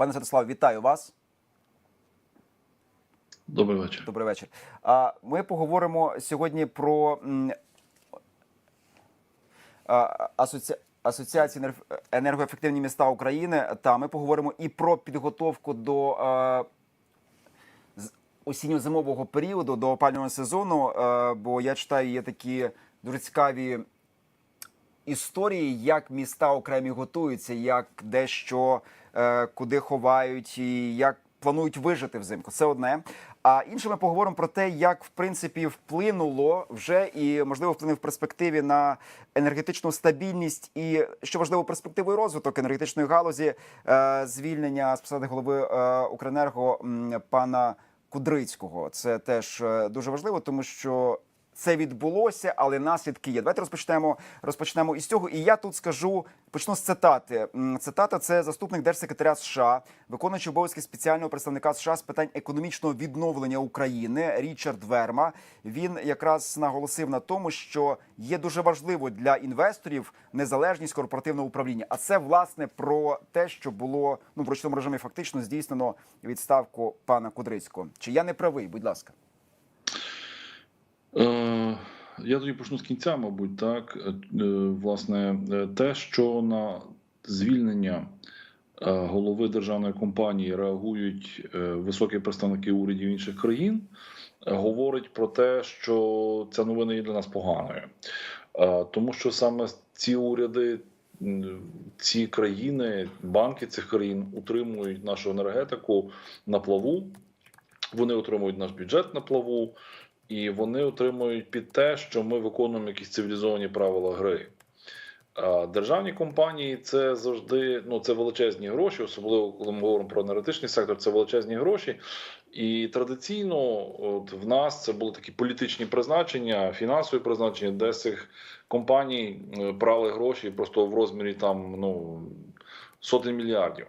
Пане Святослав, вітаю вас. Добрий вечір. Добрий вечір. Ми поговоримо сьогодні про асоці... Асоціації енергоефективні міста України. Та ми поговоримо і про підготовку до осінньо-зимового періоду, до опалювального сезону. Бо я читаю, є такі дуже цікаві історії, як міста окремі готуються, як дещо е, куди ховають, і як планують вижити взимку. Це одне. А інше ми поговоримо про те, як в принципі вплинуло вже і можливо вплине в перспективі на енергетичну стабільність і що важливо перспективу розвиток енергетичної галузі, е, звільнення з посади голови е, Укренерго пана Кудрицького. Це теж дуже важливо, тому що це відбулося, але наслідки є. Давайте розпочнемо розпочнемо із цього. І я тут скажу, почну з цитати. Цитата це заступник держсекретаря США, виконуючий обов'язки спеціального представника США з питань економічного відновлення України Річард Верма. Він якраз наголосив на тому, що є дуже важливо для інвесторів незалежність корпоративного управління. А це власне про те, що було ну в ручному режимі фактично здійснено відставку пана Кудрицького. Чи я не правий? Будь ласка. Е, я тоді почну з кінця, мабуть, так. Е, власне, е, те, що на звільнення голови державної компанії реагують високі представники урядів інших країн, говорить про те, що ця новина є для нас поганою. Тому що саме ці уряди, ці країни, банки цих країн утримують нашу енергетику на плаву. Вони отримують наш бюджет на плаву, і вони отримують під те, що ми виконуємо якісь цивілізовані правила гри. Державні компанії це завжди ну це величезні гроші, особливо коли ми говоримо про енергетичний сектор, це величезні гроші. І традиційно, от в нас це були такі політичні призначення, фінансові призначення, де цих компаній е, брали гроші просто в розмірі там ну сотень мільярдів.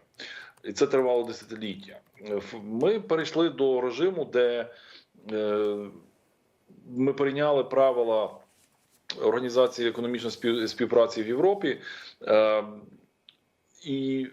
І це тривало десятиліття. Е, Ми перейшли до режиму, де е, ми прийняли правила Організації економічної спів- співпраці в Європі, е, і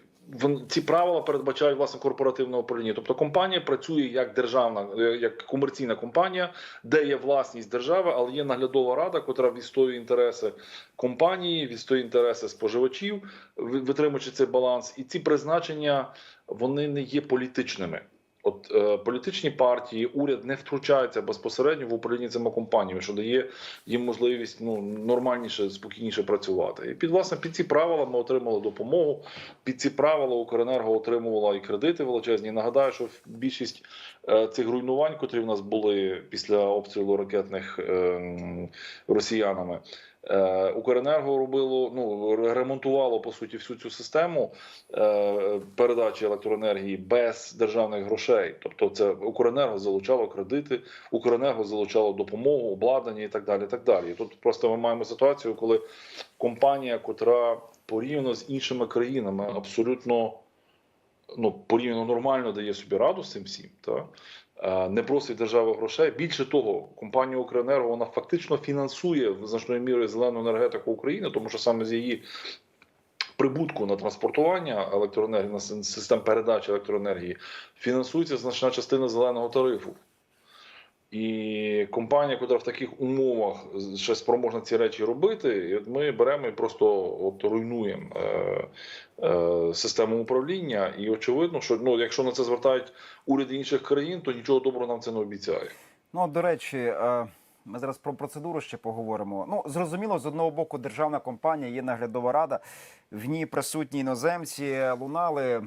ці правила передбачають власне корпоративне управління. Тобто компанія працює як державна, е, як комерційна компанія, де є власність держави, але є наглядова рада, яка відстоює інтереси компанії, відстоює інтереси споживачів, витримуючи цей баланс. І ці призначення вони не є політичними. От е, політичні партії, уряд не втручаються безпосередньо в управління цими компаніями, що дає їм можливість ну нормальніше, спокійніше працювати. І під власне під ці правила ми отримали допомогу. Під ці правила Укренерго отримувала і кредити величезні. Нагадаю, що більшість е, цих руйнувань, котрі в нас були після обстрілу ракетних е, росіянами. Е, Укренерго робило ну ремонтувало по суті всю цю систему е, передачі електроенергії без державних грошей. Тобто, це Укренерго залучало кредити, Укренерго залучало допомогу, обладнання і так далі. І так далі. Тут просто ми маємо ситуацію, коли компанія, котра порівняно з іншими країнами, абсолютно ну порівняно нормально дає собі раду з цим всім, та е, не просить держави грошей. Більше того, компанія Укренерго вона фактично фінансує значною мірою зелену енергетику України, тому що саме з її прибутку на транспортування електроенергії, на систем передачі електроенергії фінансується значна частина зеленого тарифу. І компанія, яка в таких умовах ще спроможна ці речі робити, і от ми беремо і просто от руйнуємо е, е, систему управління. І очевидно, що ну, якщо на це звертають уряди інших країн, то нічого доброго нам це не обіцяє. Ну, до речі, е, ми зараз про процедуру ще поговоримо. Ну, зрозуміло, з одного боку, державна компанія є наглядова рада. В ній присутні іноземці лунали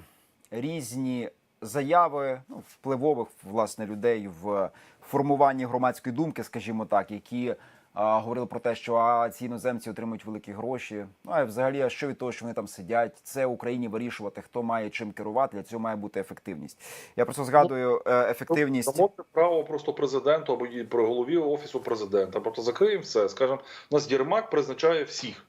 різні заяви ну, впливових власне людей в формуванні громадської думки, скажімо так, які а, говорили про те, що а ці іноземці отримують великі гроші. Ну а взагалі, а що від того, що вони там сидять? Це Україні вирішувати, хто має чим керувати. Для цього має бути ефективність. Я просто згадую е, ефективність. Дамо право просто президенту або і при голові офісу президента. Просто закриємо все. Скажемо, у нас Єрмак призначає всіх.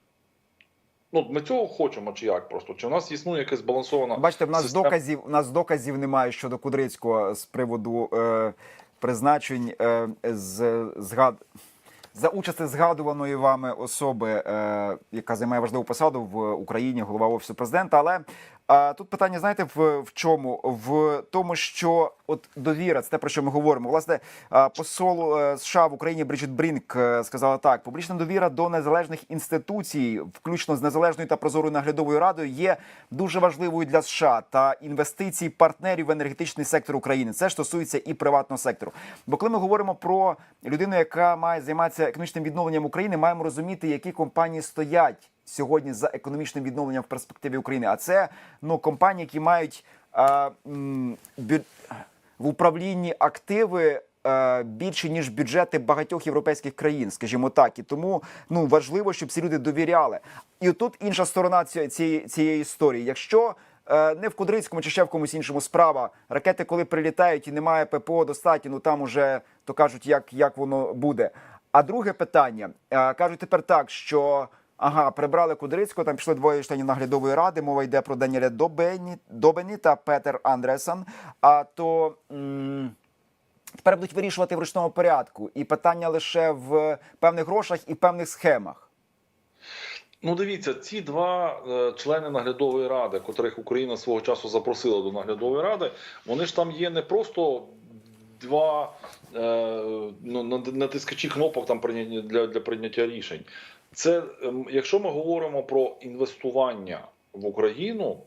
Ну, ми цього хочемо, чи як просто? Чи в нас існує якась збалансована Бачите, в нас система? доказів у нас доказів немає щодо Кудрицького з приводу е, призначень е, з згад. За участі згадуваної вами особи, е, яка займає важливу посаду в Україні, голова офісу президента. Але А тут питання, знаєте, в, в чому? В тому, що от довіра, це те, про що ми говоримо. Власне, посол е, США в Україні Бріджит Брінк е, сказала так: публічна довіра до незалежних інституцій, включно з незалежною та прозорою наглядовою радою, є дуже важливою для США та інвестицій партнерів в енергетичний сектор України. Це ж стосується і приватного сектору. Бо коли ми говоримо про людину, яка має займатися економічним відновленням України, маємо розуміти, які компанії стоять сьогодні за економічним відновленням в перспективі України. А це ну компанії, які мають м, бю... в управлінні активи. е, Більше ніж бюджети багатьох європейських країн, скажімо так, і тому ну важливо, щоб ці люди довіряли. І тут інша сторона цієї, цієї історії. Якщо е, не в Кудрицькому чи ще в комусь іншому справа, ракети, коли прилітають і немає ППО достатньо, ну там уже то кажуть, як, як воно буде. А друге питання е, кажуть тепер так, що ага, прибрали Кудрицького, там пішли двоє членів наглядової ради. Мова йде про Даніеля Добені, Добені та Петер Андресен. А то. М- Тепер будуть вирішувати в ручному порядку, і питання лише в певних грошах і певних схемах. Ну, дивіться, ці два е, члени наглядової ради, котрих Україна свого часу запросила до наглядової ради, вони ж там є не просто два е, ну, натискачі кнопок там для, для прийняття рішень. Це ем, якщо ми говоримо про інвестування в Україну.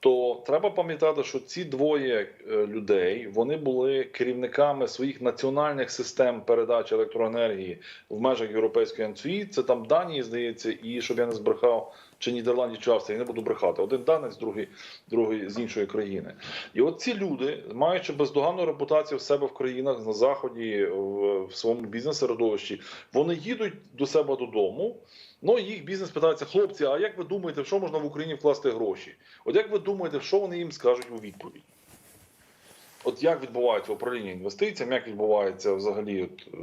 То треба пам'ятати, що ці двоє е, людей вони були керівниками своїх національних систем передачі електроенергії в межах європейської НЦІ. Це там Данії, здається, і щоб я не збрехав, чи Нідерландів, чи Австрії, не буду брехати. Один данець, другий, другий з іншої країни. І от ці люди, маючи бездоганну репутацію в себе в країнах на заході, в, в своєму бізнес-середовищі, вони їдуть до себе додому. Ну, їх бізнес питається, хлопці, а як ви думаєте, в що можна в Україні вкласти гроші? От як ви думаєте, що вони їм скажуть у відповідь? От як відбувається управління інвестиціями, як відбувається взагалі от, е,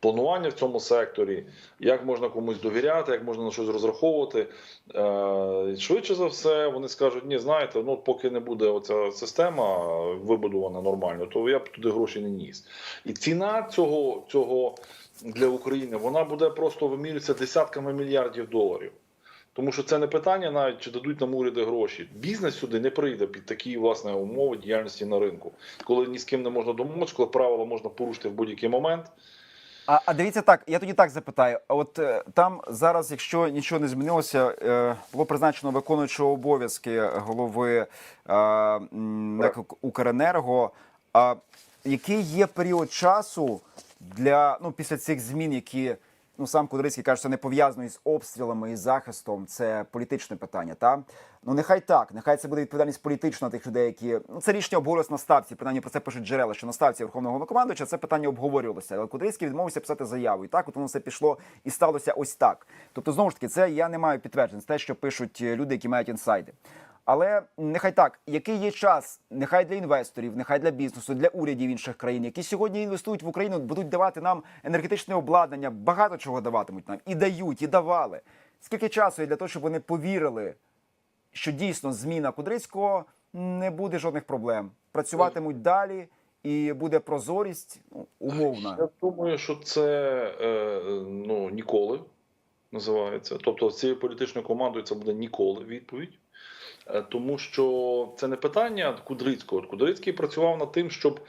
планування в цьому секторі, як можна комусь довіряти, як можна на щось розраховувати. Е, Швидше за все, вони скажуть: ні, знаєте, ну поки не буде оця система вибудована нормально, то я б туди гроші не ніс. І ціна цього, цього для України вона буде просто вимірюватися десятками мільярдів доларів. Тому що це не питання навіть чи дадуть нам уряди гроші. Бізнес сюди не прийде під такі власне умови діяльності на ринку, коли ні з ким не можна домовитися, коли правила можна порушити в будь-який момент. А, а дивіться так, я тоді так запитаю. От е, там зараз, якщо нічого не змінилося, е, було призначено виконуючого обов'язки голови е, Укренерго. А який є період часу для ну після цих змін, які ну сам Кудрицький каже, що не пов'язано із обстрілами і захистом, це політичне питання. Та ну нехай так, нехай це буде відповідальність політична тих людей, які ну це рішення обговорювалося на ставці. Принаймні про це пишуть джерела, що на ставці Верховного Головнокомандуюча це питання обговорювалося. Але Кудрицький відмовився писати заяву. І так, от воно все пішло і сталося ось так. Тобто, знову ж таки, це я не маю підтверджень. Це те, що пишуть е, люди, які мають інсайди. Але нехай так, який є час, нехай для інвесторів, нехай для бізнесу, для урядів інших країн, які сьогодні інвестують в Україну, будуть давати нам енергетичне обладнання, багато чого даватимуть нам і дають, і давали. Скільки часу є для того, щоб вони повірили, що дійсно зміна Кудрицького не буде жодних проблем. Працюватимуть далі, і буде прозорість ну, умовна. Я думаю, що це е, ну ніколи називається. Тобто, з цією політичною командою це буде ніколи відповідь. Е, Тому що це не питання Кудрицького. Кудрицький працював над тим, щоб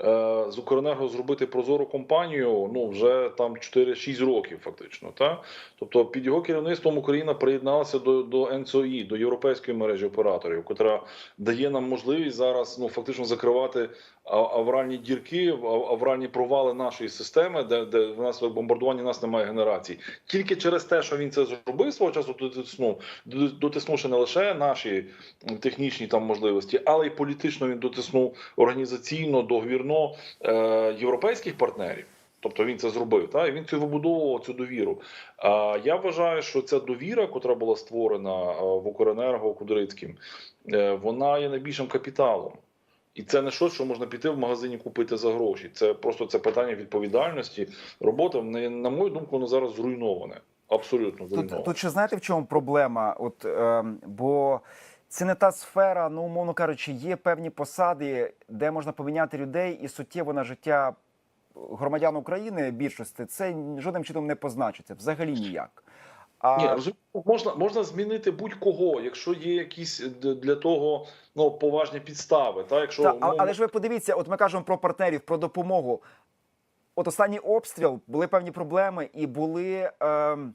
е, з Укренерго зробити прозору компанію ну вже там 4-6 років, фактично. Та? Тобто під його керівництвом Україна приєдналася до, до НЦОІ, до європейської мережі операторів, яка дає нам можливість зараз ну фактично закривати авральні дірки, ав- авральні провали нашої системи, де, де внаслідок бомбардування нас немає генерацій. Тільки через те, що він це зробив свого часу, дотиснув, дотиснувши не лише наші технічні там можливості, але й політично він дотиснув організаційно, договірно е, європейських партнерів. Тобто він це зробив, та і він цю вибудовував цю довіру. А я вважаю, що ця довіра, котра була створена е, в Укренерго Кудрицьким, е, вона є найбільшим капіталом. І це не щось, що можна піти в магазині купити за гроші. Це просто це питання відповідальності. Робота на мою думку, воно зараз зруйноване. Абсолютно зруйноване. Тут, тут ще знаєте в чому проблема? От е, бо це не та сфера, ну умовно кажучи, є певні посади, де можна поміняти людей і суттєво на життя громадян України більшості це жодним чином не позначиться, взагалі ніяк. А Ні, розумію, можна, можна змінити будь-кого, якщо є якісь для того ну, поважні підстави. Та, якщо, Та, ну, але ж ви подивіться, от ми кажемо про партнерів, про допомогу. От останній обстріл були певні проблеми і були ем,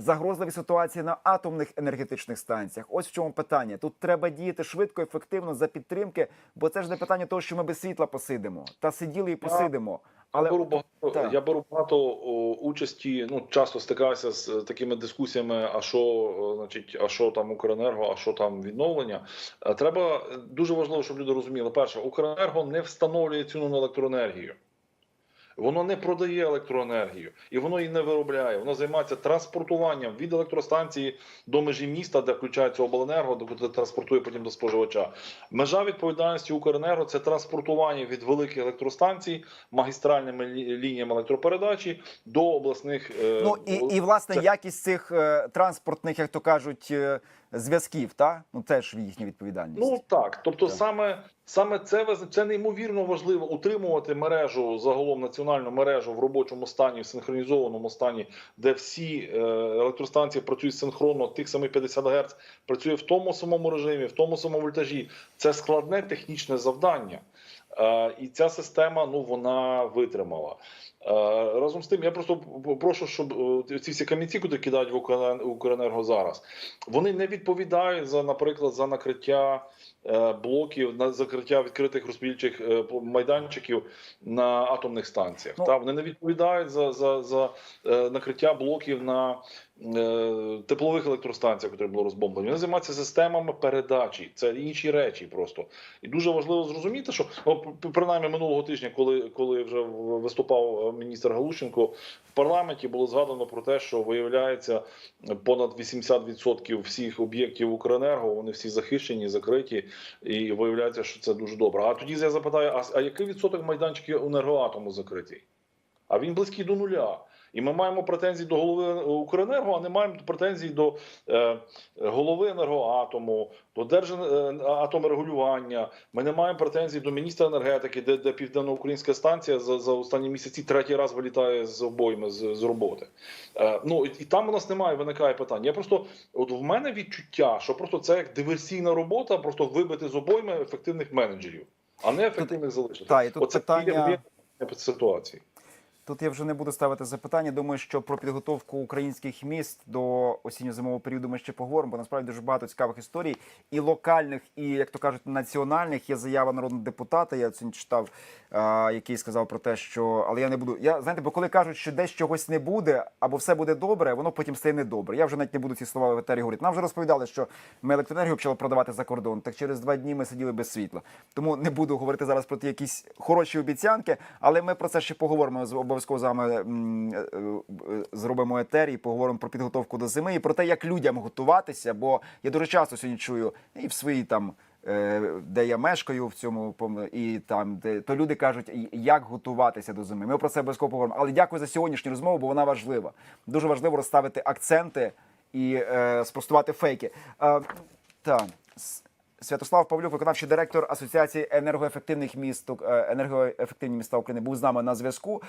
загрозливі ситуації на атомних енергетичних станціях. Ось в чому питання. Тут треба діяти швидко, ефективно за підтримки, бо це ж не питання того, що ми без світла посидимо. Та сиділи і посидимо. Я беру Але багато, Так. я беру багато о, участі. Ну часто стикаюся з е, такими дискусіями. А що, е, значить, а що там Укренерго, а що там відновлення? Е, Треба дуже важливо, щоб люди розуміли. Перше, Укренерго не встановлює ціну на електроенергію. Воно не продає електроенергію і воно її не виробляє. Воно займається транспортуванням від електростанції до межі міста, де включається обленерго, де транспортує потім до споживача. Межа відповідальності Укренерго це транспортування від великих електростанцій магістральними лініями електропередачі до обласних е, ну і, і власне це- якість цих е, транспортних, як то кажуть, е, зв'язків, та ну теж їхня відповідальність. Ну так, тобто Так. саме саме це це неймовірно важливо утримувати мережу загалом національну мережу в робочому стані, в синхронізованому стані, де всі е, електростанції працюють синхронно, тих самих 50 Гц працює в тому самому режимі, в тому самому вольтажі. Це складне технічне завдання. Е, і ця система ну вона витримала. Е, разом з тим, я просто прошу, щоб е, ці всі камінці, куди кидають в Укрен- Укренерго зараз, вони не відповідають за, наприклад, за накриття блоків, на закриття відкритих розподільчих майданчиків на атомних станціях. Ну, Та вони не відповідають за, за, за накриття блоків на теплових електростанціях, які були розбомблені. Вони займаються системами передачі. Це інші речі просто. І дуже важливо зрозуміти, що принаймні минулого тижня, коли, коли вже виступав е, міністр Галущенко в парламенті, було згадано про те, що виявляється понад 80% всіх об'єктів Укренерго, вони всі захищені, закриті, і виявляється, що це дуже добре. А тоді я запитаю: а, а який відсоток майданчиків енергоатому закритий? А він близький до нуля. І ми маємо претензії до голови Укренерго, а не маємо претензій до е, голови енергоатому, до держатомрегулювання. Ми не маємо претензій до міністра енергетики, де, де південноукраїнська станція за, за останні місяці третій раз вилітає з обойми з, з роботи. Е, ну і, і там у нас немає виникає питань. Я просто от в мене відчуття, що просто це як диверсійна робота, просто вибити з обойми ефективних менеджерів, а не ефективних залишити. та, і тут Оце питання- ситуації. Тут я вже не буду ставити запитання. Думаю, що про підготовку українських міст до осінньо-зимового періоду ми ще поговоримо, бо насправді дуже багато цікавих історій і локальних, і як то кажуть, національних. Є заява народного депутата. Я сьогодні читав, який сказав про те, що але я не буду. Я знаєте, бо коли кажуть, що десь чогось не буде або все буде добре, воно потім стає недобре. Я вже навіть не буду ці слова в етері говорити. Нам вже розповідали, що ми електроенергію почали продавати за кордон. Так через два дні ми сиділи без світла. Тому не буду говорити зараз про ті якісь хороші обіцянки, але ми про це ще поговоримо з обов'язково з вами е, е, зробимо етер і поговоримо про підготовку до зими і про те, як людям готуватися. Бо я дуже часто сьогодні чую і в своїй там. е, Де я мешкаю в цьому і там, де то люди кажуть, як готуватися до зими. Ми про це обов'язково поговоримо. Але дякую за сьогоднішню розмову, бо вона важлива. Дуже важливо розставити акценти і е, спростувати фейки. Е, так. Святослав Павлюк, виконавчий директор Асоціації енергоефективних міст енергоефективні міста України, був з нами на зв'язку.